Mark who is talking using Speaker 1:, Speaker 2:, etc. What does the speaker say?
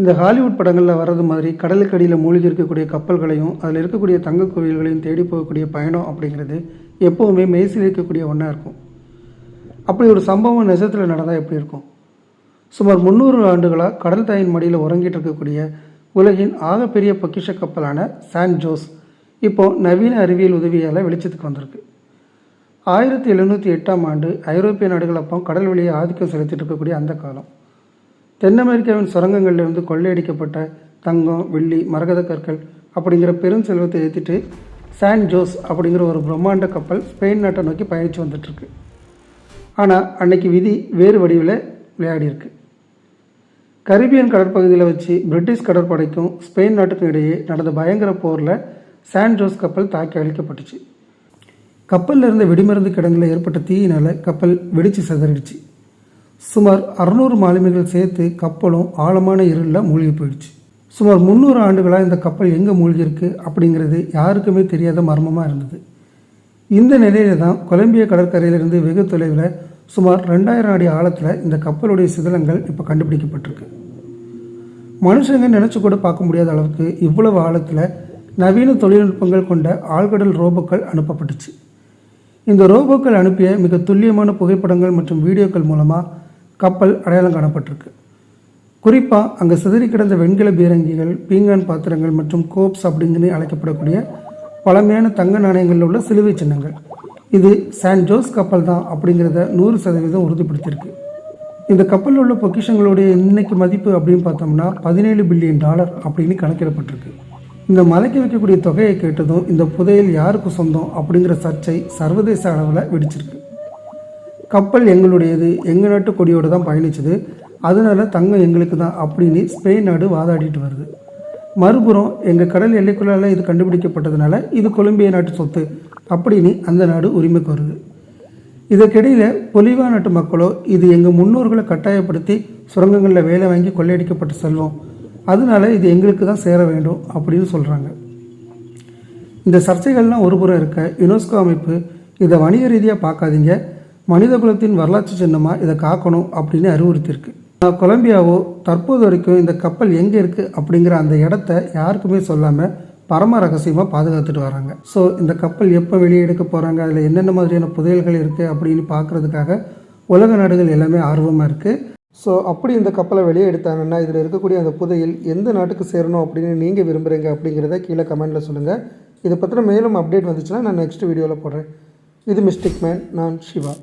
Speaker 1: இந்த ஹாலிவுட் படங்களில் வர்றது மாதிரி கடலுக்கு அடியில் மூழ்கி இருக்கக்கூடிய கப்பல்களையும் அதில் இருக்கக்கூடிய தங்க கோவில்களையும் தேடி போகக்கூடிய பயணம் அப்படிங்கிறது எப்போவுமே மெய்சில் இருக்கக்கூடிய ஒன்றா இருக்கும். அப்படி ஒரு சம்பவம் நெசத்தில் நடந்தால் எப்படி இருக்கும்? சுமார் முந்நூறு ஆண்டுகளாக கடல் தாயின் மடியில் உறங்கிட்டு இருக்கக்கூடிய உலகின் ஆகப்பெரிய பொக்கிஷ கப்பலான சான் ஜோஸ் இப்போது நவீன அறிவியல் உதவியால் வெளிச்சத்துக்கு வந்திருக்கு. ஆயிரத்தி எழுநூற்றி எட்டாம் ஆண்டு ஐரோப்பிய நாடுகள் அப்போ கடல் வழியை ஆதிக்கம் செலுத்திட்டு இருக்கக்கூடிய அந்த காலம். தென் அமெரிக்காவின் சுரங்கங்களிலிருந்து கொள்ளையடிக்கப்பட்ட தங்கம் வெள்ளி மரகத கற்கள் அப்படிங்கிற பெரும் செல்வத்தை ஏற்றிட்டு சான் ஜோஸ் அப்படிங்கிற ஒரு பிரம்மாண்ட கப்பல் ஸ்பெயின் நாட்டை நோக்கி பயணித்து வந்துட்டுருக்கு. ஆனால் அன்னைக்கு விதி வேறு வடிவில் விளையாடியிருக்கு. கரிபியன் கடற்பகுதியில் வச்சு பிரிட்டிஷ் கடற்படைக்கும் ஸ்பெயின் நாட்டுக்கும் இடையே நடந்த பயங்கர போரில் சான் ஜோஸ் கப்பல் தாக்கி அழிக்கப்பட்டுச்சு. கப்பலில் இருந்த வெடிமருந்து கிடங்கில் ஏற்பட்ட தீயினால் கப்பல் வெடித்து சிதறிடுச்சு. சுமார் அறுநூறு மாலுமிகள் சேர்த்து கப்பலும் ஆழமான இருளில் மூழ்கி போயிடுச்சு. சுமார் முந்நூறு ஆண்டுகளாக இந்த கப்பல் எங்கே மூழ்கியிருக்கு அப்படிங்கிறது யாருக்குமே தெரியாத மர்மமாக இருந்தது. இந்த நிலையில தான் கொலம்பிய கடற்கரையிலிருந்து வெகு தொலைவில் சுமார் ரெண்டாயிரம் அடி ஆழத்தில் இந்த கப்பலுடைய சிதலங்கள் இப்போ கண்டுபிடிக்கப்பட்டிருக்கு. மனுஷங்க நினச்சி கூட பார்க்க முடியாத அளவுக்கு இவ்வளவு ஆழத்தில் நவீன தொழில்நுட்பங்கள் கொண்ட ஆழ்கடல் ரோபோக்கள் அனுப்பப்பட்டுச்சு. இந்த ரோபோக்கள் அனுப்பிய மிக துல்லியமான புகைப்படங்கள் மற்றும் வீடியோக்கள் மூலமாக கப்பல் அடையாளம் காணப்பட்டிருக்கு. குறிப்பாக அங்கே சிதறி கிடந்த வெண்கல பீரங்கிகள் பீங்கான் பாத்திரங்கள் மற்றும் கோப்ஸ் அப்படிங்கன்னு அழைக்கப்படக்கூடிய பழமையான தங்க நாணயங்களில் உள்ள சிலுவை சின்னங்கள். இது சான் ஜோஸ் கப்பல் தான் அப்படிங்கிறத நூறு சதவீதம் உறுதிப்படுத்தியிருக்கு. இந்த கப்பலில் உள்ள பொக்கிஷங்களுடைய இன்னைக்கு மதிப்பு அப்படின்னு பார்த்தோம்னா பதினேழு பில்லியன் டாலர் அப்படின்னு கணக்கிடப்பட்டிருக்கு. இந்த மலைக்கு வைக்கக்கூடிய தொகையை கேட்டதும் இந்த புதையல் யாருக்கு சொந்தம் அப்படிங்கிற சர்ச்சை சர்வதேச அளவில் வெடிச்சிருக்கு. கப்பல் எங்களுடையது எங்கள் நாட்டு கொடியோடு தான் பயணிச்சது. அதனால தங்கம் எங்களுக்கு தான் அப்படின்னு ஸ்பெயின் நாடு வாதாடிட்டு வருது. மறுபுறம் எங்கள் கடல் எல்லைக்குள்ளால் இது கண்டுபிடிக்கப்பட்டதுனால இது கொலம்பிய நாட்டு சொத்து அப்படின்னு அந்த நாடு உரிமைக்கு வருது. இதற்கிடையில் பொலிவா நாட்டு மக்களோ இது எங்கள் முன்னோர்களை கட்டாயப்படுத்தி சுரங்கங்களில் வேலை வாங்கி கொள்ளையடிக்கப்பட்ட செல்வம். அதனால இது எங்களுக்கு தான் சேர வேண்டும் அப்படின்னு சொல்கிறாங்க இந்த சர்ச்சைகள்லாம் ஒரு புறம் இருக்க யுனெஸ்கோ அமைப்பு இதை வணிக ரீதியாக பார்க்காதீங்க. மனித குலத்தின் வரலாற்று சின்னமாக இதை காக்கணும் அப்படின்னு அறிவுறுத்தியிருக்கு. கொலம்பியாவோ தற்போது வரைக்கும் இந்த கப்பல் எங்கே இருக்குது அப்படிங்கிற அந்த இடத்த யாருக்குமே சொல்லாமல் பரம ரகசியமாக பாதுகாத்துட்டு வராங்க. ஸோ இந்த கப்பல் எப்போ வெளியே எடுக்க போகிறாங்க அதில் என்னென்ன மாதிரியான புதையல்கள் இருக்குது அப்படின்னு பார்க்குறதுக்காக உலக நாடுகள் எல்லாமே ஆர்வமாக இருக்குது ஸோ அப்படி இந்த கப்பலை வெளியே எடுத்தாங்கன்னா இதில் இருக்கக்கூடிய அந்த புதையல் எந்த நாட்டுக்கு சேரணும் அப்படின்னு நீங்கள் விரும்புகிறீங்க அப்படிங்கிறத கீழே கமெண்ட்டில் சொல்லுங்கள் இதை பற்றின மேலும் அப்டேட் வந்துச்சுன்னா நான் நெக்ஸ்ட் வீடியோவில் போடுறேன். இது மிஸ்டேக் மேன் நான் சிவா